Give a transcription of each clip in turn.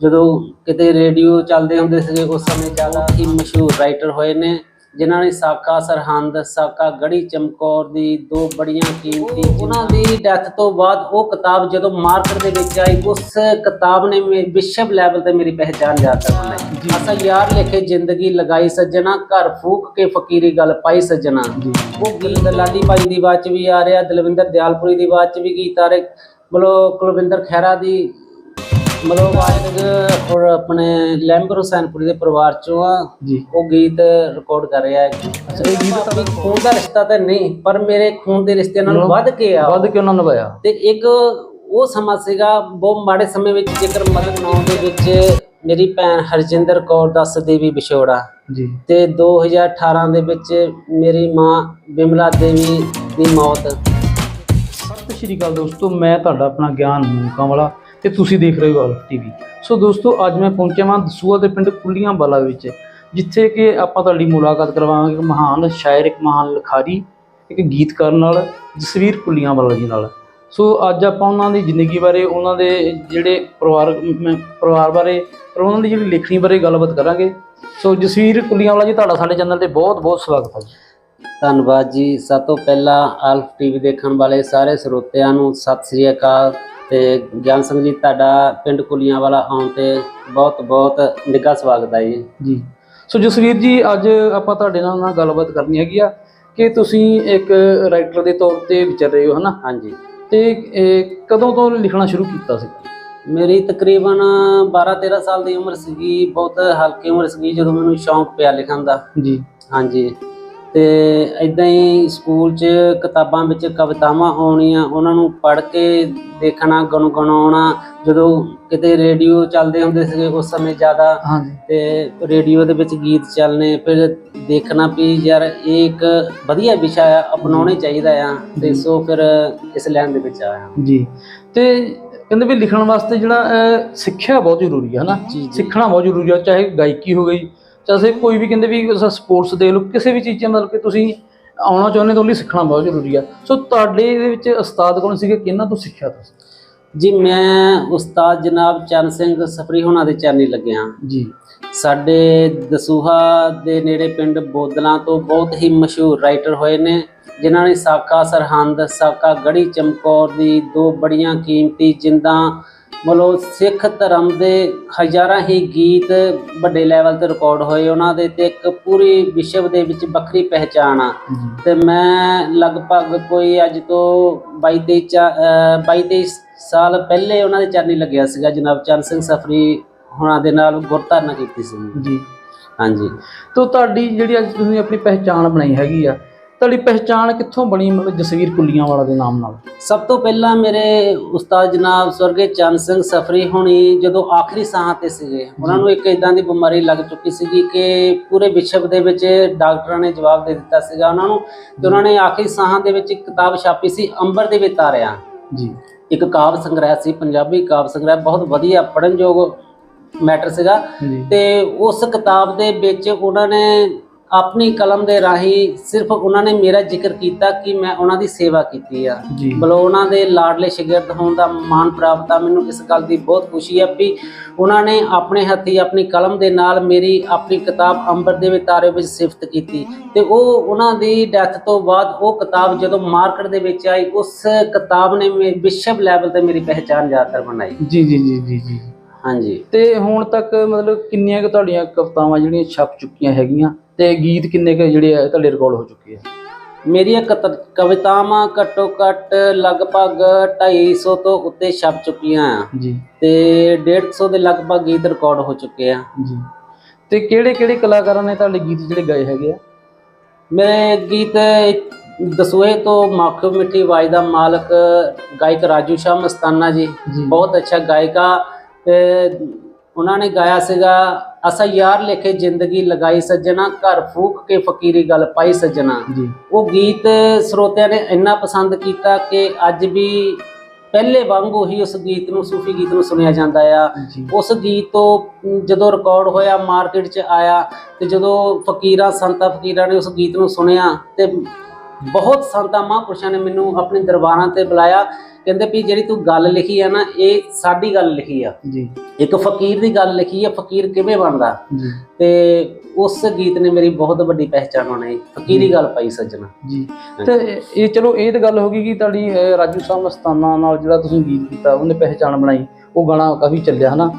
ਜਦੋਂ ਕਿਤੇ ਰੇਡੀਓ ਚੱਲਦੇ ਹੁੰਦੇ ਸੀਗੇ ਉਸ ਸਮੇਂ ਜ਼ਿਆਦਾ ਹੀ ਮਸ਼ਹੂਰ ਰਾਈਟਰ ਹੋਏ ਨੇ ਜਿਨ੍ਹਾਂ ਨੇ ਸਾਕਾ ਸਰਹੰਦ ਸਾਕਾ ਗੜੀ ਚਮਕੌਰ ਦੀ ਦੋ ਬੜੀਆਂ ਕੀਮਤੀ ਉਹਨਾਂ ਦੀ ਡੈਥ ਤੋਂ ਬਾਅਦ ਉਹ ਕਿਤਾਬ ਜਦੋਂ ਮਾਰਕੀਟ ਦੇ ਵਿੱਚ ਆਈ ਉਸ ਕਿਤਾਬ ਨੇ ਮੇ- ਵਿਸ਼ਵ ਲੈਵਲ ਤੇ ਮੇਰੀ ਪਹਿਚਾਨ ਜ਼ਿਆਦਾ ਬਣਾਈ ਅਸਾਂ ਯਾਰ ਲਿਖੇ ਜ਼ਿੰਦਗੀ ਲਗਾਈ ਸੱਜਣਾ ਘਰ ਫੂਕ ਕੇ ਫਕੀਰੀ ਗੱਲ ਪਾਈ ਸੱਜਣਾ। ਉਹ ਗੀਤ ਲਾਲੀ ਭਾਈ ਦੀ ਆਵਾਜ਼ 'ਚ ਵੀ ਆ ਰਿਹਾ ਦਲਵਿੰਦਰ ਦਿਆਲਪੁਰੀ ਦੀ ਆਵਾਜ਼ 'ਚ ਵੀ ਗੀਤ ਆ ਰਹੇ। ਮਤਲਬ ਕੁਲਵਿੰਦਰ ਖਹਿਰਾ ਦੀ ਮਤਲਬ ਆਵਾਜ਼ ਔਰ ਆਪਣੇ ਲੈਂਬਰ ਹੁਸੈਨਪੁਰੀ ਦੇ ਪਰਿਵਾਰ ਚੋਂ ਆ ਜੀ। ਉਹ ਗੀਤ ਰਿਕਾਰਡ ਕਰ ਰਿਹਾ ਹੈ। ਅੱਛਾ ਇਹ ਗੀਤ ਤਾਂ ਖੂਨ ਦਾ ਰਿਸ਼ਤਾ ਤਾਂ ਨਹੀਂ ਪਰ ਮੇਰੇ ਖੂਨ ਦੇ ਰਿਸ਼ਤੇ ਨਾਲੋਂ ਵੱਧ ਕੇ ਆ। ਵੱਧ ਕਿਉਂ ਨਾ ਨਿਭਾਇਆ ਤੇ ਇੱਕ ਉਹ ਸਮਾਂ ਸੀਗਾ ਬਹੁਤ ਮਾੜੇ ਸਮੇਂ ਵਿੱਚ ਜੇਕਰ ਮਦਦ ਨਾਉ ਦੇ ਵਿੱਚ ਮੇਰੀ ਭੈਣ ਹਰਜਿੰਦਰ ਕੌਰ ਦਾ ਸਦੀਵੀ ਵਿਛੋੜਾ। ਜੀ। ਤੇ 2018 ਦੇ ਵਿੱਚ ਮੇਰੀ ਮਾਂ ਬਿਮਲਾ ਦੇਵੀ ਦੀ ਮੌਤ। ਸਤਿ ਸ਼੍ਰੀ ਅਕਾਲ ਦੋਸਤੋ ਮੈਂ ਤੁਹਾਡਾ ਆਪਣਾ ਗਿਆਨ ਮੂਕਾਂ ਵਾਲਾ। ਤੇ ਤੁਸੀਂ ਦੇਖ ਰਹੇ ਹੋ ਅਲਫ ਟੀਵੀ। ਸੋ ਦੋਸਤੋ, ਅੱਜ ਮੈਂ ਪਹੁੰਚਿਆ ਹਾਂ ਦਸੂਆ ਦੇ ਪਿੰਡ ਕੁੱਲੀਆਂ ਵਾਲਾ ਵਿੱਚ, ਜਿੱਥੇ ਕਿ ਆਪਾਂ ਤੁਹਾਡੀ ਮੁਲਾਕਾਤ ਕਰਵਾਵਾਂਗੇ ਇੱਕ ਮਹਾਨ ਸ਼ਾਇਰ, ਇੱਕ ਮਹਾਨ ਲਿਖਾਰੀ, ਇੱਕ ਗੀਤਕਾਰ ਨਾਲ, ਜਸਵੀਰ ਕੁੱਲੀਆਂ ਵਾਲਾ ਜੀ ਨਾਲ। ਸੋ ਅੱਜ ਆਪਾਂ ਉਹਨਾਂ ਦੀ ਜ਼ਿੰਦਗੀ ਬਾਰੇ, ਉਹਨਾਂ ਦੇ ਜਿਹੜੇ ਪਰਿਵਾਰ, ਮ- ਪਰਿਵਾਰ ਬਾਰੇ ਔਰ ਉਹਨਾਂ ਦੀ ਜਿਹੜੀ ਲਿਖਣੀ ਬਾਰੇ ਗੱਲਬਾਤ ਕਰਾਂਗੇ। ਸੋ ਜਸਵੀਰ ਕੁੱਲੀਆਂ ਵਾਲਾ ਜੀ, ਤੁਹਾਡਾ ਸਾਡੇ ਚੈਨਲ ਤੇ ਬਹੁਤ ਬਹੁਤ ਸਵਾਗਤ ਹੈ ਜੀ। ਧੰਨਵਾਦ ਜੀ। ਸਭ ਤੋਂ ਪਹਿਲਾਂ ਆਲਫ ਟੀਵੀ ਦੇਖਣ ਵਾਲੇ ਸਾਰੇ ਸਰੋਤਿਆਂ ਨੂੰ ਸਤਿ ਸ੍ਰੀ ਅਕਾਲ। ਤੇ ਗਿਆਨ ਸਿੰਘ ਜੀ ਤੁਹਾਡਾ ਪਿੰਡ ਕੁਲੀਆਂ ਵਾਲਾ ਆਉਣ ਤੇ ਬਹੁਤ ਬਹੁਤ ਨਿੱਘਾ ਸਵਾਗਤ ਹੈ ਜੀ। ਜੀ। ਸੋ ਜਸਵੀਰ ਜੀ ਅੱਜ ਆਪਾਂ ਤੁਹਾਡੇ ਨਾਲ ਨਾ ਗੱਲਬਾਤ ਕਰਨੀ ਹੈਗੀ ਆ ਕਿ ਤੁਸੀਂ ਇੱਕ ਰਾਈਟਰ ਦੇ ਤੌਰ ਤੇ ਵਿਚਰ ਰਹੇ ਹੋ ਹਨਾ? ਹਾਂਜੀ। ਤੇ ਕਦੋਂ ਤੋਂ ਲਿਖਣਾ ਸ਼ੁਰੂ ਕੀਤਾ ਸੀ? ਮੇਰੀ ਤਕਰੀਬਨ 12-13 ਸਾਲ ਦੀ ਉਮਰ ਸੀਗੀ ਬਹੁਤ ਹਲਕੀ ਉਮਰ ਸੀਗੀ ਜਦੋਂ ਮੈਨੂੰ ਸ਼ੌਂਕ ਪਿਆ ਲਿਖਣ ਦਾ। ਜੀ। ਹਾਂਜੀ। ਤੇ ਇਦਾਂ ਹੀ ਸਕੂਲ 'ਚ ਕਿਤਾਬਾਂ ਵਿੱਚ ਕਵਿਤਾਵਾਂ ਆਉਣੀਆਂ ਉਹਨਾਂ ਨੂੰ ਪੜ੍ਹ ਕੇ ਦੇਖਣਾ ਗੁਣਗੁਣਾਉਣਾ ਜਦੋਂ ਕਿਤੇ ਰੇਡੀਓ ਚੱਲਦੇ ਹੁੰਦੇ ਸੀਗੇ ਉਸ ਸਮੇਂ ਜ਼ਿਆਦਾ ਤੇ ਰੇਡੀਓ ਦੇ ਵਿੱਚ ਗੀਤ ਚੱਲਣੇ ਫਿਰ ਦੇਖਣਾ ਵੀ ਯਾਰ ਇਹ ਇੱਕ ਵਧੀਆ ਵਿਸ਼ਾ ਆ ਅਪਣਾਉਣਾ ਚਾਹੀਦਾ ਆ ਤੇ ਸੋ ਫਿਰ ਇਸ ਲਾਈਨ ਦੇ ਵਿੱਚ ਆਇਆ। ਜੀ। ਤੇ ਕਹਿੰਦੇ ਵੀ ਲਿਖਣ ਵਾਸਤੇ ਜਿਹੜਾ ਸਿੱਖਿਆ ਬਹੁਤ ਜ਼ਰੂਰੀ ਹੈ ਹਨਾ? ਸਿੱਖਣਾ ਬਹੁਤ ਜ਼ਰੂਰੀ ਹੈ ਚਾਹੇ ਗਾਇਕੀ ਹੋ ਗਈ ਚਾਹੇ ਕੋਈ ਵੀ ਕਹਿੰਦੇ ਵੀ ਸਪੋਰਟਸ ਦੇ ਲੋ ਕਿਸੇ ਵੀ ਚੀਜ਼ ਮਤਲਬ ਕਿ ਤੁਸੀਂ ਆਉਣਾ ਚਾਹੁੰਦੇ ਤਾਂ ਲਈ ਸਿੱਖਣਾ ਬਹੁਤ ਜ਼ਰੂਰੀ ਆ। ਸੋ ਤੁਹਾਡੇ ਇਹਦੇ ਵਿੱਚ ਉਸਤਾਦ ਕੌਣ ਸੀਗੇ? ਕਿਹਨਾਂ ਤੋਂ ਸਿੱਖਿਆ ਤੁਸੀਂ? ਜੀ ਮੈਂ ਉਸਤਾਦ ਜਨਾਬ ਚਰਨ ਸਿੰਘ ਸਫਰੀ ਹੋਣਾ ਦੇ ਚਰਨੀ ਲੱਗਿਆ ਜੀ। ਸਾਡੇ ਦਸੂਹਾ ਦੇ ਨੇੜੇ ਪਿੰਡ ਬੋਦਲਾਂ ਤੋਂ ਬਹੁਤ ਹੀ ਮਸ਼ਹੂਰ ਰਾਈਟਰ ਹੋਏ ਨੇ ਜਿਨ੍ਹਾਂ ਨੇ ਸਾਕਾ ਸਰਹੰਦ ਸਾਕਾ ਗੜੀ ਚਮਕੌਰ ਦੀ ਦੋ ਬੜੀਆਂ ਕੀਮਤੀ ਜਿੰਦਾਂ ਮਤਲਬ ਸਿੱਖ ਧਰਮ ਦੇ ਹਜ਼ਾਰਾਂ ਹੀ ਗੀਤ ਵੱਡੇ ਲੈਵਲ ਤੇ ਰਿਕਾਰਡ ਹੋਏ ਉਹਨਾਂ ਦੇ ਤੇ ਇੱਕ ਪੂਰੀ ਵਿਸ਼ਵ ਦੇ ਵਿੱਚ ਵੱਖਰੀ ਪਹਿਚਾਣ ਆ। ਤੇ ਮੈਂ ਲਗਭਗ ਕੋਈ ਅੱਜ ਤੋਂ 22 23 ਚਾ- ਅਹ 22 23 ਸਾਲ ਪਹਿਲੇ ਉਹਨਾਂ ਦੇ ਚਰਨੀ ਲੱਗਿਆ ਸੀਗਾ ਜਨਾਬ ਚਰਨ ਸਿੰਘ ਸਫਰੀ ਹੁਣਾਂ ਦੇ ਨਾਲ ਗੁਰਧਾਰਨਾ ਕੀਤੀ ਸੀ। ਜੀ। ਹਾਂਜੀ। ਤੋ ਤੁਹਾਡੀ ਜਿਹੜੀ ਅੱਜ ਤੁਸੀਂ ਆਪਣੀ ਪਹਿਚਾਣ ਬਣਾਈ ਹੈਗੀ ਆ ਤੁਹਾਡੀ ਪਹਿਚਾਣ ਕਿੱਥੋਂ ਬਣੀ ਮਤਲਬ ਜਸਵੀਰ ਕੁੱਲੀਆਂ ਵਾਲਾ ਦੇ ਨਾਮ ਨਾਲ? ਸਭ ਤੋਂ ਪਹਿਲਾਂ ਮੇਰੇ ਉਸਤਾਦ ਜਨਾਬ ਸਵਰਗੇ ਚਰਨ ਸਿੰਘ ਸਫਰੀ ਹੁਣੀ ਜਦੋਂ ਆਖਰੀ ਸਾਹਾਂ ਤੇ ਸੀਗੇ ਉਹਨਾਂ ਨੂੰ ਇੱਕ ਇਦਾਂ ਦੀ ਬਿਮਾਰੀ ਲੱਗ ਚੁੱਕੀ ਸੀਗੀ ਕਿ ਪੂਰੇ ਵਿਸ਼ਵ ਦੇ ਵਿੱਚ ਡਾਕਟਰਾਂ ਨੇ ਜਵਾਬ ਦੇ ਦਿੱਤਾ ਸੀਗਾ ਉਹਨਾਂ ਨੂੰ ਤੇ ਉਹਨਾਂ ਨੇ ਆਖਰੀ ਸਾਹਾਂ ਦੇ ਵਿੱਚ ਇੱਕ ਕਿਤਾਬ ਛਾਪੀ ਸੀ ਅੰਬਰ ਦੇ ਵਿੱਚ ਤਾਰਿਆਂ। ਜੀ। ਇੱਕ ਕਾਵ ਸੰਗ੍ਰਹਿ ਸੀ ਪੰਜਾਬੀ ਕਾਵ ਸੰਗ੍ਰਹਿ ਬਹੁਤ ਵਧੀਆ ਪੜਨਯੋਗ ਮੈਟਰ ਸੀਗਾ ਤੇ ਉਸ ਕਿਤਾਬ ਦੇ ਵਿੱਚ ਉਹਨਾਂ ਨੇ ਆਪਣੀ ਕਲਮ ਦੇ ਰਾਹੀਂ ਸਿਰਫ ਉਹਨਾਂ ਨੇ ਮੇਰਾ ਜ਼ਿਕਰ ਕੀਤਾ ਕਿ ਮੈਂ ਉਹਨਾਂ ਦੀ ਸੇਵਾ ਕੀਤੀ ਆ। ਮਤਲਬ ਉਹਨਾਂ ਦੇ ਲਾਡਲੇ ਸ਼ਾਗਿਰਦ ਹੋਣ ਦਾ ਮਾਣ ਪ੍ਰਾਪਤ ਆ ਮੈਨੂੰ ਇਸ ਗੱਲ ਦੀ ਬਹੁਤ ਖੁਸ਼ੀ ਹੈ ਵੀ ਉਹਨਾਂ ਨੇ ਆਪਣੇ ਹੱਥੀ ਆਪਣੀ ਕਲਮ ਦੇ ਨਾਲ ਮੇਰੀ ਆਪਣੀ ਕਿਤਾਬ ਅੰਬਰ ਦੇ ਵਿਤਾਰੇ ਵਿੱਚ ਸਿਫਤ ਕੀਤੀ ਤੇ ਉਹ ਉਹਨਾਂ ਦੀ ਡੈਥ ਤੋਂ ਬਾਅਦ ਉਹ ਕਿਤਾਬ ਜਦੋਂ ਮਾਰਕੀਟ ਦੇ ਵਿੱਚ ਆਈ ਉਸ ਕਿਤਾਬ ਨੇ ਮੇ- ਵਿਸ਼ਵ ਲੈਵਲ ਤੇ ਮੇਰੀ ਪਹਿਚਾਨ ਜ਼ਿਆਦਾਤਰ ਬਣਾਈ। ਜੀ ਜੀ ਜੀ ਜੀ ਜੀ। ਹਾਂਜੀ। ਤੇ ਹੁਣ ਤੱਕ ਮਤਲਬ ਕਿੰਨੀਆਂ ਕੁ ਤੁਹਾਡੀਆਂ ਕਵਿਤਾਵਾਂ ਜਿਹੜੀਆਂ ਛਪ ਚੁੱਕੀਆਂ ਹੈਗੀਆਂ? ਤੇ ਗੀਤ ਕਿੰਨੇ ਕੁ ਜਿਹੜੇ ਆ ਤੁਹਾਡੇ ਰਿਕਾਰਡ ਹੋ ਚੁੱਕੇ ਆ? ਮੇਰੀਆਂ ਕਤ- ਕਵਿਤਾਵਾਂ ਘੱਟੋ ਘੱਟ ਲਗਭਗ 250 ਤੋਂ ਉੱਤੇ ਛਪ ਚੁੱਕੀਆਂ ਆ। ਜੀ। ਤੇ 150 ਦੇ ਲਗਭਗ ਗੀਤ ਰਿਕਾਰਡ ਹੋ ਚੁੱਕੇ ਆ। ਜੀ। ਤੇ ਕਿਹੜੇ ਕਿਹੜੇ ਕਲਾਕਾਰਾਂ ਨੇ ਤੁਹਾਡੇ ਗੀਤ ਜਿਹੜੇ ਗਾਏ ਹੈਗੇ ਆ? ਮੇਰੇ ਗੀਤ ਦਸੂਏ ਤੋਂ ਮਾਖੋ ਮਿੱਠੀ ਆਵਾਜ਼ ਦਾ ਮਾਲਕ ਗਾਇਕ ਰਾਜੂ ਸ਼ਾਹ ਮਸਤਾਨਾ ਜੀ। ਜੀ। ਬਹੁਤ ਅੱਛਾ ਗਾਇਕਾ ਤੇ ਉਹਨਾਂ ਨੇ ਗਾਇਆ ਸੀਗਾ ਅਸਾਂ ਯਾਰ ਲਿਖੇ ਜ਼ਿੰਦਗੀ ਲਗਾਈ ਸੱਜਣਾ ਘਰ ਫੂਕ ਕੇ ਫਕੀਰੀ ਗੱਲ ਪਾਈ ਸੱਜਣਾ। ਉਹ ਗੀਤ ਸਰੋਤਿਆਂ ਨੇ ਇੰਨਾ ਪਸੰਦ ਕੀਤਾ ਕਿ ਅੱਜ ਵੀ ਪਹਿਲੇ ਵਾਂਗੂ ਹੀ ਉਸ ਗੀਤ ਨੂੰ ਸੂਫੀ ਗੀਤ ਨੂੰ ਸੁਣਿਆ ਜਾਂਦਾ ਆ। ਉਸ ਗੀਤ ਤੋਂ ਜਦੋਂ ਰਿਕਾਰਡ ਹੋਇਆ ਮਾਰਕੀਟ 'ਚ ਆਇਆ ਤੇ ਜਦੋਂ ਫਕੀਰਾਂ ਸੰਤਾਂ ਫਕੀਰਾਂ ਨੇ ਉਸ ਗੀਤ ਨੂੰ ਸੁਣਿਆ ਤੇ ਬਹੁਤ ਸੰਤਾਂ ਮਹਾਂਪੁਰਸ਼ਾਂ ਨੇ ਮੈਨੂੰ ਆਪਣੇ ਦਰਬਾਰਾਂ ਤੇ ਬੁਲਾਇਆ। ਕਹਿੰਦੇ ਵੀ ਜਿਹੜੀ ਤੂੰ ਗੱਲ ਲਿਖੀ ਆ ਨਾ ਇਹ ਸਾਡੀ ਗੱਲ ਲਿਖੀ ਆ। ਜੀ। ਇੱਕ ਫਕੀਰ ਦੀ ਗੱਲ ਲਿਖੀ ਆ ਫਕੀਰ ਕਿਵੇਂ ਬਣਦਾ? ਜੀ। ਤੇ ਉਸ ਗੀਤ ਨੇ ਮੇਰੀ ਬਹੁਤ ਵੱਡੀ ਪਹਿਚਾਣ ਬਣਾਈ ਫਕੀਰੀ ਗੱਲ ਪਾਈ ਸੱਜਣਾ। ਜੀ। ਤੇ ਇਹ ਚਲੋ ਇਹ ਤਾਂ ਗੱਲ ਹੋ ਗਈ ਕਿ ਤੁਹਾਡੀ ਅਹ, ਰਾਜੂ ਸਾਹਿਬ ਮਸਤਾਨਾ ਨਾਲ ਜਿਹੜਾ ਤੁਸੀਂ ਗੀਤ ਕੀਤਾ ਉਹਨੇ ਪਹਿਚਾਣ ਬਣਾਈ ਉਹ ਗਾਣਾ ਕਾਫੀ ਚੱਲਿਆ ਹਨਾ?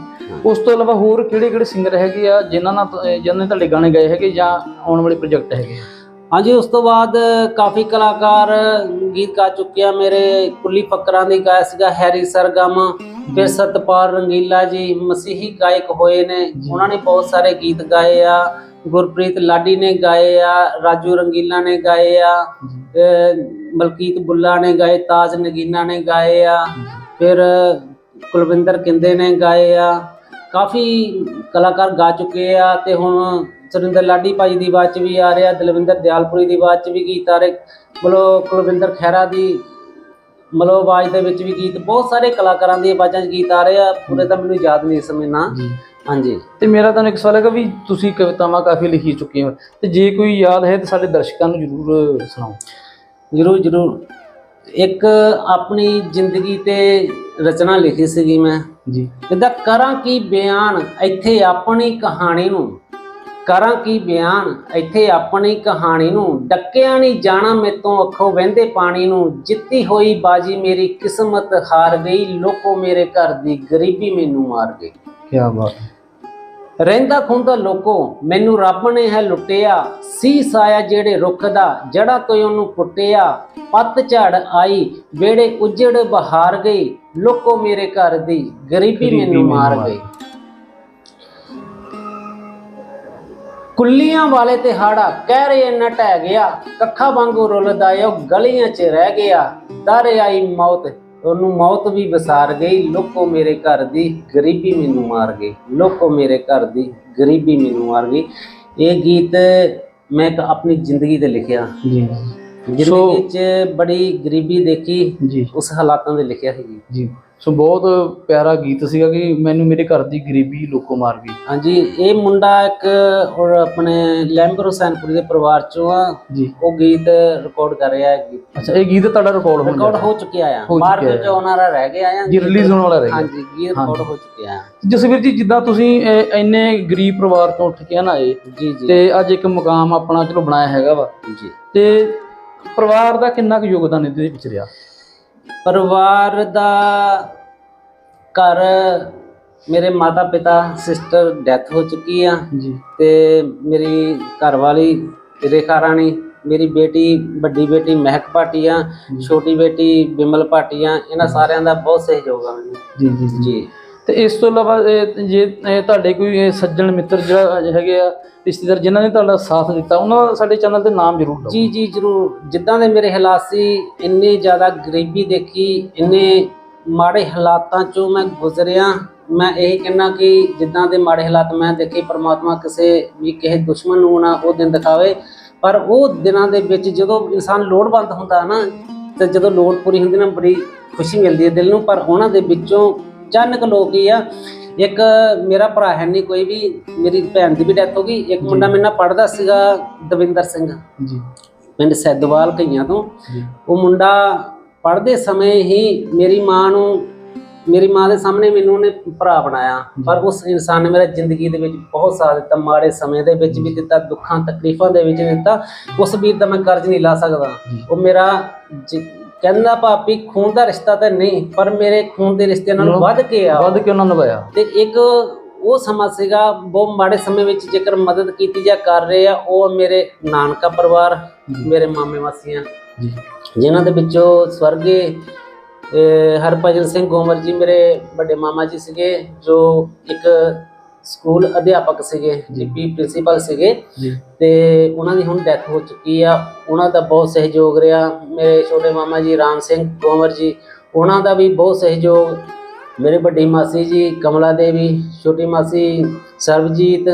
ਉਸ ਤੋਂ ਇਲਾਵਾ ਹੋਰ ਕਿਹੜੇ ਕਿਹੜੇ ਸਿੰਗਰ ਹੈਗੇ ਆ ਜਿਨ੍ਹਾਂ ਨਾਲ ਤ- ਅਹ, ਜਿਨ੍ਹਾਂ ਨੇ ਤੁਹਾਡੇ ਗਾਣੇ ਗਾਏ ਹੈਗੇ ਜਾਂ ਆਉਣ ਵਾਲੇ ਪ੍ਰੋਜੈਕਟ ਹੈਗੇ ਆ? ਹਾਂਜੀ ਉਸ ਤੋਂ ਬਾਅਦ ਕਾਫੀ ਕਲਾਕਾਰ ਗੀਤ ਗਾ ਚੁੱਕੇ ਆ। ਮੇਰੇ ਕੁੱਲੀ ਫਕਰਾਂ ਦੀ ਗਾਇਆ ਸੀਗਾ ਹੈਰੀ ਸਰਗਮ ਫਿਰ ਸਤਪਾਲ ਰੰਗੀਲਾ ਜੀ ਮਸੀਹੀ ਗਾਇਕ ਹੋਏ ਨੇ। ਉਹਨਾਂ ਨੇ ਬਹੁਤ ਸਾਰੇ ਗੀਤ ਗਾਏ ਆ। ਗੁਰਪ੍ਰੀਤ ਲਾਡੀ ਨੇ ਗਾਏ ਆ ਰਾਜੂ ਰੰਗੀਲਾ ਨੇ ਗਾਏ ਆ ਮਲਕੀਤ ਬੁੱਲਾ ਨੇ ਗਾਏ ਤਾਜ ਨਗੀਨਾ ਨੇ ਗਾਏ ਆ ਫਿਰ ਕੁਲਵਿੰਦਰ ਕਿੰਦੇ ਨੇ ਗਾਏ ਆ। ਕਾਫੀ ਕਲਾਕਾਰ ਗਾ ਚੁੱਕੇ ਆ ਤੇ ਹੁਣ ਸੁਰਿੰਦਰ ਲਾਡੀ ਭਾਈ ਦੀ ਆਵਾਜ਼ 'ਚ ਵੀ ਆ ਰਿਹਾ ਦਲਵਿੰਦਰ ਦਿਆਲਪੁਰੀ ਦੀ ਆਵਾਜ਼ 'ਚ ਵੀ ਗੀਤ ਆ ਰਹੇ ਮਤਲਬ ਕੁਲਵਿੰਦਰ ਖਹਿਰਾ ਦੀ ਮਤਲਬ ਆਵਾਜ਼ ਦੇ ਵਿੱਚ ਵੀ ਗੀਤ ਬਹੁਤ ਸਾਰੇ ਕਲਾਕਾਰਾਂ ਦੀ ਆਵਾਜ਼ਾਂ 'ਚ ਗੀਤ ਆ ਰਹੇ ਆ ਪੂਰੇ ਤਾਂ ਮੈਨੂੰ ਯਾਦ ਨਹੀਂ ਇਸ ਸਮੇਂ ਨਾ। ਹਾਂਜੀ। ਤੇ ਮੇਰਾ ਤੁਹਾਨੂੰ ਇੱਕ ਸਵਾਲ ਹੈਗਾ ਵੀ ਤੁਸੀਂ ਕਵਿਤਾਵਾਂ ਕਾਫੀ ਲਿਖੀ ਚੁੱਕੇ ਹੋ ਤੇ ਜੇ ਕੋਈ ਯਾਦ ਹੈ ਤਾਂ ਸਾਡੇ ਦਰਸ਼ਕਾਂ ਨੂੰ ਜ਼ਰੂਰ ਸੁਣਾਓ। ਜ਼ਰੂਰ ਜ਼ਰੂਰ। ਇੱਕ ਆਪਣੀ ਜ਼ਿੰਦਗੀ ਤੇ ਰਚਨਾ ਲਿਖੀ ਸੀਗੀ ਮੈਂ। ਜੀ। ਜਿੱਦਾਂ ਕਰਾਂ ਕੀ ਬਿਆਨ ਇੱਥੇ ਆਪਣੀ ਕਹਾਣੀ ਨੂੰ ਕਰਾਂ ਕੀ ਬਿਆਨ? ਇੱਥੇ ਆਪਣੀ ਕਹਾਣੀ ਨੂੰ ਡੱਕਿਆ ਨਹੀਂ ਜਾਣਾ ਮੇਤੋਂ ਅੱਖੋਂ ਵਹਿੰਦੇ ਪਾਣੀ ਨੂੰ। ਜਿੱਤੀ ਹੋਈ ਬਾਜੀ ਮੇਰੀ ਕਿਸਮਤ ਹਾਰ ਗਈ ਲੋਕੋ ਮੇਰੇ ਘਰ ਦੀ ਗਰੀਬੀ ਮੈਨੂੰ ਮਾਰ ਗਈ। ਕੀ ਬਾਤ ਰਹਿੰਦਾ ਖੁੰਦਾ ਲੋਕੋ ਮੈਨੂੰ ਰੱਬ ਨੇ ਹੈ ਲੁੱਟਿਆ। ਸੀ ਸਾਇਆ ਜਿਹੜੇ ਰੁੱਖ ਦਾ ਜੜਾ ਤੋਂ ਉਹਨੂੰ ਪੁੱਟਿਆ। ਪੱਤ ਝੜ ਆਈ ਵੇੜੇ ਉਜੜ ਬਹਾਰ ਗਈ। ਲੋਕੋ ਮੇਰੇ ਘਰ ਦੀ ਗਰੀਬੀ ਮੈਨੂੰ ਮਾਰ ਗਈ। ਕੁੱਲੀਆਂ ਵਾਲੇ ਤੇ ਹਾੜਾ ਕਹਿ ਰਹੇ ਨਾ ਟਹਿ ਗਿਆ। ਕੱਖਾ ਵਾਂਗੂ ਰੁੱਲਦਾ ਏ ਉਹ ਗਲੀਆਂ 'ਚ ਰਹਿ ਗਿਆ। ਦਰ ਆਈ ਮੌਤ ਉਹਨੂੰ ਮੌਤ ਵੀ ਵਸਾਰ ਗਈ। ਲੋਕੋ ਮੇਰੇ ਘਰ ਦੀ ਗਰੀਬੀ ਮੈਨੂੰ ਮਾਰ ਗਈ। ਲੋਕੋ ਮੇਰੇ ਘਰ ਦੀ ਗਰੀਬੀ ਮੈਨੂੰ ਮਾਰ ਗਈ। ਇਹ ਗੀਤ ਮੈਂ ਆਪਣੀ ਜ਼ਿੰਦਗੀ ਤੇ ਲਿਖਿਆ। ਜੀ। ਜ਼ਿੰਦਗੀ 'ਚ ਬੜੀ ਗਰੀਬੀ ਦੇਖੀ ਉਸ ਹਾਲਾਤਾਂ ਦੇ ਲਿਖਿਆ ਸੀ। ਜੀ। ਸੋ ਬਹੁਤ ਪਿਆਰਾ ਗੀਤ ਸੀਗਾ ਕਿ ਮੈਨੂੰ ਮੇਰੇ ਘਰ ਦੀ ਗਰੀਬੀ ਲੋਕੋ ਮਾਰ ਗਈ। ਹਾਂਜੀ ਇਹ ਮੁੰਡਾ ਇੱਕ ਔਰ ਆਪਣੇ ਲੈਂਬਰ ਹੁਸੈਨਪੁਰੀ ਦੇ ਪਰਿਵਾਰ ਚੋਂ ਆ। ਜੀ। ਉਹ ਗੀਤ ਰਿਕਾਰਡ ਕਰ ਰਿਹਾ ਹੈ ਗੀਤ। ਅੱਛਾ ਇਹ ਗੀਤ ਤੁਹਾਡਾ ਰਿਕਾਰਡ ਹੋਣ ਰਿਕਾਰਡ ਹੋ ਚੁੱਕਿਆ ਆ। ਹੋ ਮਾਰਕੀਟ ਚ ਉਹਨਾਂ ਦਾ ਰਹਿ ਗਿਆ ਆ। ਜੀ ਰਿਲੀਜ਼ ਹੋਣ ਵਾਲਾ ਰਹਿ ਗਿਆ। ਹਾਂਜੀ ਗੀਤ ਰਿਕਾਰਡ ਹੋ ਚੁੱਕਿਆ ਆ। ਜਸਵੀਰ ਜੀ ਜਿੱਦਾਂ ਤੁਸੀਂ ਇੰਨੇ ਗਰੀਬ ਪਰਿਵਾਰ ਤੋਂ ਉੱਠ ਕੇ ਨਾ ਆਏ ਜੀ ਜੀ। ਤੇ ਅੱਜ ਇੱਕ ਮੁਕਾਮ ਆਪਣਾ ਚਲੋ ਬਣਾਇਆ ਹੈਗਾ ਵਾ। ਜੀ। ਤੇ ਪਰਿਵਾਰ ਦਾ ਕਿੰਨਾ ਕੁ ਯੋਗਦਾਨ ਇਹਦੇ ਵਿੱਚ ਰਿਹਾ? ਪਰਿਵਾਰ ਦਾ ਘਰ ਮੇਰੇ ਮਾਤਾ ਪਿਤਾ ਸਿਸਟਰ ਡੈਥ ਹੋ ਚੁੱਕੀ ਆ। ਜੀ। ਤੇ ਮੇਰੀ ਘਰਵਾਲੀ ਰੇਖਾ ਰਾਣੀ ਮੇਰੀ ਬੇਟੀ ਵੱਡੀ ਬੇਟੀ ਮਹਿਕ ਭਾਟੀਆ ਛੋਟੀ ਬੇਟੀ ਬਿਮਲ ਭਾਟੀਆ ਇਹਨਾਂ ਸਾਰਿਆਂ ਦਾ ਬਹੁਤ ਸਹਿਯੋਗ ਆ ਮੈਨੂੰ। ਜੀ ਜੀ। ਜੀ। ਤੇ ਇਸ ਤੋਂ ਇਲਾਵਾ ਜੇ ਤੁਹਾਡੇ ਕੋਈ ਸੱਜਣ ਮਿੱਤਰ ਜਿਹੜਾ ਹੈਗੇ ਆ, ਰਿਸ਼ਤੇਦਾਰ ਜਿਨ੍ਹਾਂ ਨੇ ਤੁਹਾਡਾ ਸਾਥ ਦਿੱਤਾ, ਉਹਨਾਂ ਦਾ ਸਾਡੇ ਚੈਨਲ ਤੇ ਨਾਮ ਜ਼ਰੂਰ ਲਓ। ਜੀ ਜੀ, ਜਰੂਰ। ਜਿੱਦਾਂ ਦੇ ਮੇਰੇ ਹਾਲਾਤ ਸੀ, ਇੰਨੇ ਜ਼ਿਆਦਾ ਗਰੀਬੀ ਦੇਖੀ, ਇੰਨੇ ਮਾੜੇ ਹਾਲਾਤਾਂ ਚੋਂ ਮੈਂ ਗੁਜ਼ਰਿਆ। ਮੈਂ ਇਹ ਕਹਿਣਾ ਕਿ ਜਿੱਦਾਂ ਦੇ ਮਾੜੇ ਹਾਲਾਤ ਮੈਂ ਦੇਖੇ, ਪਰਮਾਤਮਾ ਕਿਸੇ ਵੀ ਕਿਸੇ ਦੁਸ਼ਮਣ ਨੂੰ ਨਾ ਉਹ ਦਿਨ ਦਿਖਾਵੇ। ਪਰ ਉਹ ਦਿਨਾਂ ਦੇ ਵਿੱਚ ਜਦੋਂ ਇਨਸਾਨ ਲੋੜਵੰਦ ਹੁੰਦਾ ਨਾ, ਤੇ ਜਦੋਂ ਲੋੜ ਪੂਰੀ ਹੁੰਦੀ ਨਾ, ਬੜੀ ਖੁਸ਼ੀ ਮਿਲਦੀ ਹੈ ਦਿਲ ਨੂੰ। ਪਰ ਉਹਨਾਂ ਦੇ ਵਿੱਚੋਂ ਅਚਾਨਕ ਲੋਕ ਹੀ ਆ। ਇੱਕ ਮੇਰਾ ਭਰਾ ਹੈ ਨਹੀਂ ਕੋਈ ਵੀ ਮੇਰੀ ਭੈਣ ਦੀ ਵੀ ਡੈਥ ਹੋ ਗਈ। ਇੱਕ ਮੁੰਡਾ ਮੇਰੇ ਨਾਲ ਪੜਦਾ ਸੀਗਾ ਦਵਿੰਦਰ ਸਿੰਘ। ਜੀ। ਪਿੰਡ ਸੈਦੋਵਾਲ ਕਈਆਂ ਤੋਂ। ਉਹ ਮੁੰਡਾ ਪੜ੍ਹਦੇ ਸਮੇਂ ਹੀ ਮੇਰੀ ਮਾਂ ਨੂੰ ਮੇਰੀ ਮਾਂ ਦੇ ਸਾਹਮਣੇ ਮੈਨੂੰ ਉਹਨੇ ਭਰਾ ਬਣਾਇਆ। ਪਰ ਉਸ ਇਨਸਾਨ ਨੇ ਮੇਰਾ ਜ਼ਿੰਦਗੀ ਦੇ ਵਿੱਚ ਬਹੁਤ ਸਾਥ ਦਿੱਤਾ ਮਾੜੇ ਸਮੇਂ ਦੇ ਵਿੱਚ ਵੀ ਦਿੱਤਾ ਦੁੱਖਾਂ ਤਕਲੀਫਾਂ ਦੇ ਵਿੱਚ ਵੀ ਦਿੱਤਾ। ਉਸ ਵੀਰ ਦਾ ਮੈਂ ਕਰਜ਼ ਨਹੀਂ ਲਾ ਸਕਦਾ। ਉਹ ਮੇਰਾ ਜ- ਕਹਿੰਦਾ ਭਾਪੀ ਖੂਨ ਦਾ ਰਿਸ਼ਤਾ ਤਾਂ ਨਹੀਂ ਪਰ ਮੇਰੇ ਖੂਨ ਦੇ ਰਿਸ਼ਤੇ ਨਾਲੋਂ ਵੱਧ ਕੇ ਆ ਵੱਧ ਕੇ ਉਹਨਾਂ ਨਿਭਾਇਆ ਤੇ ਇੱਕ ਉਹ ਸਮਾਂ ਸੀਗਾ ਬਹੁਤ ਮਾੜੇ ਸਮੇਂ ਵਿੱਚ ਜੇਕਰ ਮਦਦ ਕੀਤੀ ਜਾਂ ਕਰ ਰਹੇ ਆ ਉਹ ਮੇਰੇ ਨਾਨਕਾ ਪਰਿਵਾਰ ਮੇਰੇ ਮਾਮੇ ਮਾਸੀਆਂ ਜੀ। ਜਿਨ੍ਹਾਂ ਦੇ ਵਿੱਚੋਂ ਸਵਰਗੇ ਅਹ ਹਰਭਜਨ ਸਿੰਘ ਗੋਮਰ ਜੀ ਮੇਰੇ ਵੱਡੇ ਮਾਮਾ ਜੀ ਸੀਗੇ ਜੋ ਇੱਕ ਸਕੂਲ ਅਧਿਆਪਕ ਸੀਗੇ ਜੀਪੀ ਪ੍ਰਿੰਸੀਪਲ ਸੀਗੇ। ਜੀ। ਤੇ ਉਹਨਾਂ ਦੀ ਹੁਣ ਡੈਥ ਹੋ ਚੁੱਕੀ ਆ। ਉਹਨਾਂ ਦਾ ਬਹੁਤ ਸਹਿਯੋਗ ਰਿਹਾ। ਮੇਰੇ ਛੋਟੇ ਮਾਮਾ ਜੀ ਰਾਮ ਸਿੰਘ ਗੋਮਰ ਜੀ ਉਹਨਾਂ ਦਾ ਵੀ ਬਹੁਤ ਸਹਿਯੋਗ। ਮੇਰੇ ਵੱਡੀ ਮਾਸੀ ਜੀ ਕਮਲਾ ਦੇਵੀ ਛੋਟੀ ਮਾਸੀ ਸਰਬਜੀਤ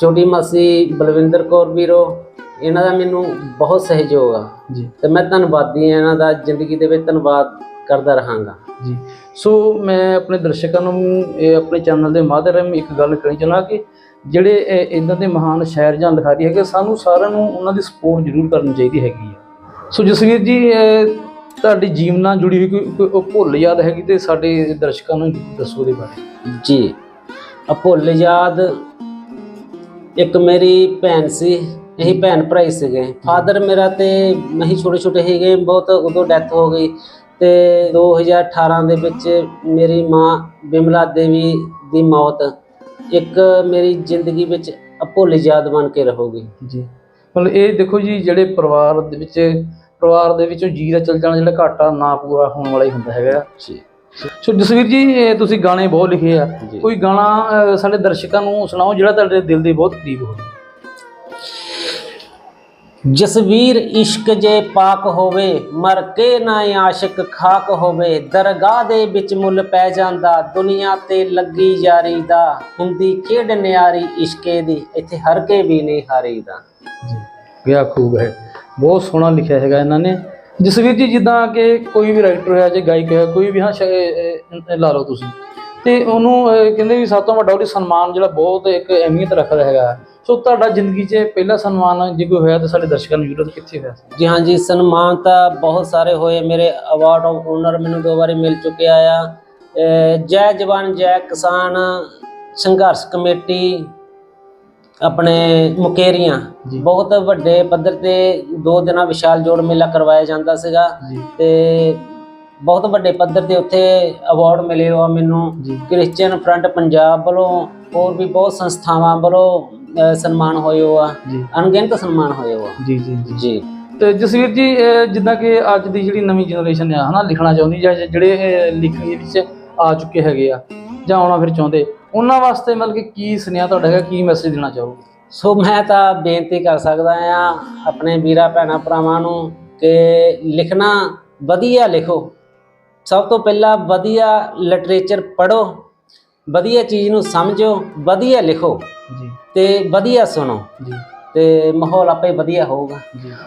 ਛੋਟੀ ਮਾਸੀ ਬਲਵਿੰਦਰ ਕੌਰ ਵੀਰੋ ਇਹਨਾਂ ਦਾ ਮੈਨੂੰ ਬਹੁਤ ਸਹਿਯੋਗ ਆ। ਜੀ। ਤੇ ਮੈਂ ਧੰਨਵਾਦੀ ਹਾਂ ਇਹਨਾਂ ਦਾ ਜ਼ਿੰਦਗੀ ਦੇ ਵਿੱਚ ਧੰਨਵਾਦ ਕਰਦਾ ਰਹਾਂਗਾ। ਜੀ। ਸੋ ਮੈਂ ਆਪਣੇ ਦਰਸ਼ਕਾਂ ਨੂੰ ਇਹ ਆਪਣੇ ਚੈਨਲ ਦੇ ਮਾਧਿਅਮ ਇੱਕ ਗੱਲ ਕਹਿਣੀ ਚਾਹੁੰਦਾ ਕਿ ਜਿਹੜੇ ਇਦਾਂ ਦੇ ਮਹਾਨ ਸ਼ਾਇਰ ਜਾਂ ਲਿਖਾਰੀ ਹੈਗੇ ਸਾਨੂੰ ਸਾਰਿਆਂ ਨੂੰ ਉਹਨਾਂ ਦੀ ਸਪੋਰਟ ਜ਼ਰੂਰ ਕਰਨੀ ਚਾਹੀਦੀ ਹੈਗੀ ਆ। ਸੋ ਜਸਵੀਰ ਜੀ ਤੁਹਾਡੀ ਜੀਵਨ ਨਾਲ ਜੁੜੀ ਹੋਈ ਕੋਈ ਭੁੱਲ ਯਾਦ ਹੈਗੀ ਤੇ ਸਾਡੇ ਦਰਸ਼ਕਾਂ ਨੂੰ ਦੱਸੋ ਉਹਦੇ ਬਾਰੇ। ਜੀ ਅਭੁੱਲ ਯਾਦ ਇੱਕ ਮੇਰੀ ਭੈਣ ਸੀ ਇਹੀ ਭੈਣ ਭਰਾ ਹੀ ਸੀਗੇ। ਫਾਦਰ ਮੇਰਾ ਤੇ ਨਹੀਂ ਛੋਟੇ ਛੋਟੇ ਸੀਗੇ ਬਹੁਤ ਉਦੋਂ ਡੈਥ ਹੋ ਗਈ। ਤੇ 2018 ਦੇ ਵਿੱਚ ਮੇਰੀ ਮਾਂ ਬਿਮਲਾ ਦੇਵੀ ਦੀ ਮੌਤ ਇੱਕ ਮੇਰੀ ਜ਼ਿੰਦਗੀ ਵਿੱਚ ਅਭੁੱਲ ਯਾਦ ਬਣ ਕੇ ਰਹੂਗੀ। ਜੀ। ਮਤਲਬ ਇਹ ਦੇਖੋ ਜੀ ਜਿਹੜੇ ਪਰਿਵਾਰ ਦੇ ਵਿੱਚ ਪਰਿਵਾਰ ਦੇ ਵਿੱਚੋਂ ਜੀ ਦਾ ਚਲ ਜਾਣਾ ਜਿਹੜਾ ਘਾਟਾ ਨਾ ਪੂਰਾ ਹੋਣ ਵਾਲਾ ਹੀ ਹੁੰਦਾ ਹੈਗਾ। ਜੀ। ਸੋ ਜਸਵੀਰ ਜੀ ਤੁਸੀਂ ਗਾਣੇ ਬਹੁਤ ਲਿਖੇ ਆ। ਕੋਈ ਗਾਣਾ ਸਾਡੇ ਦਰਸ਼ਕਾਂ ਨੂੰ ਸੁਣਾਓ ਜਿਹੜਾ ਤੁਹਾਡੇ ਦਿਲ ਦੇ ਬਹੁਤ ਕਰੀਬ ਹੋਵੇ। ਜਸਵੀਰ ਇਸ਼ਕ ਜੇ ਪਾਕ ਹੋਵੇ ਮਰ ਕੇ ਨਾ ਆਸ਼ਿਕ ਖਾਕ ਹੋਵੇ ਦਰਗਾਹ ਦੇ ਵਿੱਚ ਮੁੱਲ ਪੈ ਜਾਂਦਾ ਦੁਨੀਆ ਤੇ ਲੱਗੀ ਯਾਰੀ ਦਾ। ਹੁੰਦੀ ਖੇਡ ਨਿਆਰੀ ਇਸ਼ਕੇ ਦੀ ਇੱਥੇ ਹਰ ਕੇ ਵੀ ਨਹੀਂ ਹਾਰੀ ਦਾ। ਜੀ ਗਿਆ ਖੂਬ ਹੈ। ਬਹੁਤ ਸੋਹਣਾ ਲਿਖਿਆ ਹੈਗਾ ਇਹਨਾਂ ਨੇ। ਜਸਵੀਰ ਜੀ ਜਿੱਦਾਂ ਕਿ ਕੋਈ ਵੀ ਰਾਈਟਰ ਹੋਇਆ ਜਾਂ ਗਾਇਕ ਹੋਇਆ ਕੋਈ ਵੀ ਹਾਂ ਸ਼- ਅਹ, ਅਹ, ਲਾ ਲਓ ਤੁਸੀਂ। ਤੇ ਉਹਨੂੰ ਅਹ, ਕਹਿੰਦੇ ਵੀ ਸਭ ਤੋਂ ਵੱਡਾ ਉਹਦੀ ਸਨਮਾਨ ਜਿਹੜਾ ਬਹੁਤ ਇੱਕ ਅਹਿਮੀਅਤ ਰੱਖਦਾ ਹੈਗਾ। ਸੋ ਤੁਹਾਡਾ ਜ਼ਿੰਦਗੀ 'ਚ ਪਹਿਲਾ ਸਨਮਾਨ ਜੇ ਕੋਈ ਹੋਇਆ ਤਾਂ ਸਾਡੇ ਦਰਸ਼ਕਾਂ ਨੂੰ ਜ਼ਰੂਰ ਕਿੱਥੇ ਹੋਇਆ ਸੀ? ਜੀ ਹਾਂ ਜੀ ਸਨਮਾਨ ਤਾਂ ਬਹੁਤ ਸਾਰੇ ਹੋਏ। ਮੇਰੇ ਅਵਾਰਡ ਆਫ ਓਨਰ ਮੈਨੂੰ ਦੋ ਵਾਰੀ ਮਿਲ ਚੁੱਕਿਆ ਆ ਜੈ ਜਵਾਨ ਜੈ ਕਿਸਾਨ ਸੰਘਰਸ਼ ਕਮੇਟੀ ਆਪਣੇ ਮੁਕੇਰੀਆਂ। ਬਹੁਤ ਵੱਡੇ ਪੱਧਰ ਤੇ ਦੋ ਦਿਨਾਂ ਵਿਸ਼ਾਲ ਜੋੜ ਮੇਲਾ ਕਰਵਾਇਆ ਜਾਂਦਾ ਸੀਗਾ। ਤੇ ਬਹੁਤ ਵੱਡੇ ਪੱਧਰ ਤੇ ਉੱਥੇ ਅਵਾਰਡ ਮਿਲੇ ਹੋ ਮੈਨੂੰ। ਕ੍ਰਿਸਚੀਅਨ ਫਰੰਟ ਪੰਜਾਬ ਵੱਲੋਂ ਹੋਰ ਵੀ ਬਹੁਤ ਸੰਸਥਾਵਾਂ ਵੱਲੋਂ ਅਹ, ਸਨਮਾਨ ਹੋਏ ਹੋ ਆ ਜੀ। ਅਣਗਿਣਤ ਸਨਮਾਨ ਹੋਏ ਹੋ ਆ। ਜੀ ਜੀ ਜੀ। ਜੀ। ਤੇ ਜਸਵੀਰ ਜੀ ਜਿੱਦਾਂ ਕਿ ਅੱਜ ਦੀ ਜਿਹੜੀ ਨਵੀਂ ਜਨਰੇਸ਼ਨ ਆ ਹਨਾ ਲਿਖਣਾ ਚਾਹੁੰਦੀ ਜਾਂ ਜਿਹੜੇ ਅਹ ਲਿਖਣ ਦੇ ਵਿੱਚ ਆ ਚੁੱਕੇ ਹੈਗੇ ਆ ਜਾਂ ਆਉਣਾ ਫਿਰ ਚਾਹੁੰਦੇ ਉਹਨਾਂ ਵਾਸਤੇ ਮਤਲਬ ਕਿ ਕੀ ਸੁਨੇਹਾ ਤੁਹਾਡਾ ਹੈਗਾ ਕੀ ਮੈਸੇਜ ਦੇਣਾ ਚਾਹੋਗੇ? ਸੋ ਮੈਂ ਤਾਂ ਬੇਨਤੀ ਕਰ ਸਕਦਾ ਆ ਆਪਣੇ ਵੀਰਾਂ ਭੈਣਾਂ ਭਰਾਵਾਂ ਨੂੰ ਕਿ ਲਿਖਣਾ ਵਧੀਆ ਲਿਖੋ। ਸਭ ਤੋਂ ਪਹਿਲਾਂ ਵਧੀਆ ਲਿਟਰੇਚਰ ਪੜੋ ਵਧੀਆ ਚੀਜ਼ ਨੂੰ ਸਮਝੋ ਵਧੀਆ ਲਿਖੋ। ਜੀ। ਤੇ ਵਧੀਆ ਸੁਣੋ। ਜੀ। ਤੇ ਮਾਹੌਲ ਆਪੇ ਵਧੀਆ ਹੋਊਗਾ।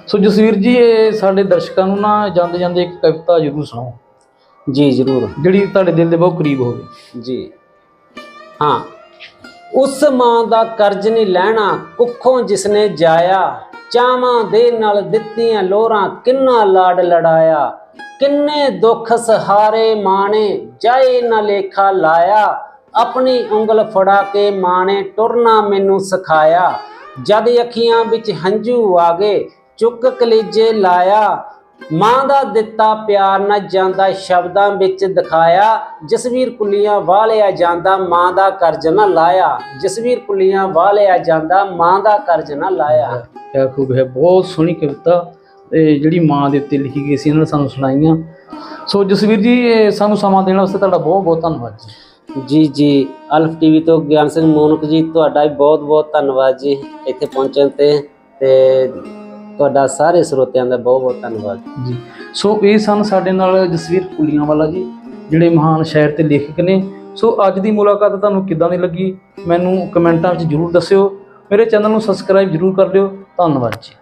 ਸੋ ਜਸਵੀਰ ਜੀ ਇਹ ਸਾਡੇ ਦਰਸ਼ਕਾਂ ਨੂੰ ਨਾ ਜਾਂਦੇ ਜਾਂਦੇ ਇੱਕ ਕਵਿਤਾ ਜ਼ਰੂਰ ਸੁਣਾਓ। ਜੀ ਜ਼ਰੂਰ। ਜਿਹੜੀ ਤੁਹਾਡੇ ਦਿਲ ਦੇ ਬਹੁਤ ਕਰੀਬ ਹੋਵੇ। ਜੀ। ਹਾਂ। ਉਸ ਮਾਂ ਦਾ ਕਰਜ਼ ਨਹੀਂ ਲੈਣਾ ਕੁੱਖੋਂ ਜਿਸਨੇ ਜਾਇਆ ਚਾਵਾਂ ਦੇ ਨਾਲ ਦਿੱਤੀਆਂ ਲੋਰਾਂ ਕਿੰਨਾ ਲਾਡ ਲੜਾਇਆ ਕਿੰਨੇ ਦੁੱਖ ਸਹਾਰੇ ਮਾਣੇ ਜਾਏ ਨਾ ਲੇਖਾ ਲਾਇਆ। ਆਪਣੀ ਉਂਗਲ ਫੜਾ ਕੇ ਮਾਂ ਨੇ ਟੁਰਨਾ ਮੈਨੂੰ ਸਿਖਾਇਆ। ਜਦ ਅੱਖੀਆਂ ਵਿੱਚ ਹੰਝੂ ਆ ਗਏ, ਚੁੱਕ ਕਲੇਜੇ ਲਾਇਆ। ਮਾਂ ਦਾ ਦਿੱਤਾ ਪਿਆਰ ਨਾ ਜਾਂਦਾ, ਸ਼ਬਦਾਂ ਵਿੱਚ ਦਿਖਾਇਆ। ਜਸਵੀਰ ਕੁੱਲੀਆਂ ਵਾਲਿਆ ਜਾਂਦਾ, ਮਾਂ ਦਾ ਕਰਜ਼ ਨਾ ਲਾਇਆ। ਜਸਵੀਰ ਕੁੱਲੀਆਂ ਵਾਲਿਆ ਜਾਂਦਾ, ਮਾਂ ਦਾ ਕਰਜ਼ ਨਾ ਲਾਇਆ। ਕਿਆ ਖੂਬ ਹੈ, ਬਹੁਤ ਸੋਹਣੀ ਕਵਿਤਾ। ਤੇ ਜਿਹੜੀ ਮਾਂ ਦੇ ਉੱਤੇ ਲਿਖੀ ਗਈ ਸੀ, ਇਹਨਾਂ ਨੇ ਸਾਨੂੰ ਸੁਣਾਈਆਂ। ਸੋ ਜਸਵੀਰ ਜੀ ਸਾਨੂੰ ਸਮਾਂ ਦੇਣ ਵਾਸਤੇ ਤੁਹਾਡਾ ਬਹੁਤ ਬਹੁਤ ਧੰਨਵਾਦ ਜੀ। ਜੀ ਜੀ। ਅਲਫ ਟੀਵੀ ਤੋਂ ਗਿਆਨ ਸਿੰਘ ਮੋਨਕ ਜੀ, ਤੁਹਾਡਾ ਵੀ ਬਹੁਤ ਬਹੁਤ ਧੰਨਵਾਦ ਜੀ ਇੱਥੇ ਪਹੁੰਚਣ ਤੇ ਤੇ ਤੁਹਾਡਾ ਸਾਰੇ ਸਰੋਤਿਆਂ ਦਾ ਬਹੁਤ ਬਹੁਤ ਧੰਨਵਾਦ। ਜੀ। ਸੋ ਇਹ ਸਨ ਸਾਡੇ ਨਾਲ ਜਸਵੀਰ ਕੁਲੀਆਂ ਵਾਲਾ ਜੀ, ਜਿਹੜੇ ਮਹਾਨ ਸ਼ਾਇਰ ਤੇ ਲੇਖਕ ਨੇ। ਸੋ ਅੱਜ ਦੀ ਮੁਲਾਕਾਤ ਤੁਹਾਨੂੰ ਕਿੱਦਾਂ ਦੀ ਲੱਗੀ? ਮੈਨੂੰ ਕਮੈਂਟਾਂ ਵਿੱਚ ਜਰੂਰ ਦੱਸਿਓ। ਮੇਰੇ ਚੈਨਲ ਨੂੰ ਸਬਸਕ੍ਰਾਈਬ ਜਰੂਰ ਕਰ ਲਿਓ। ਧੰਨਵਾਦ ਜੀ।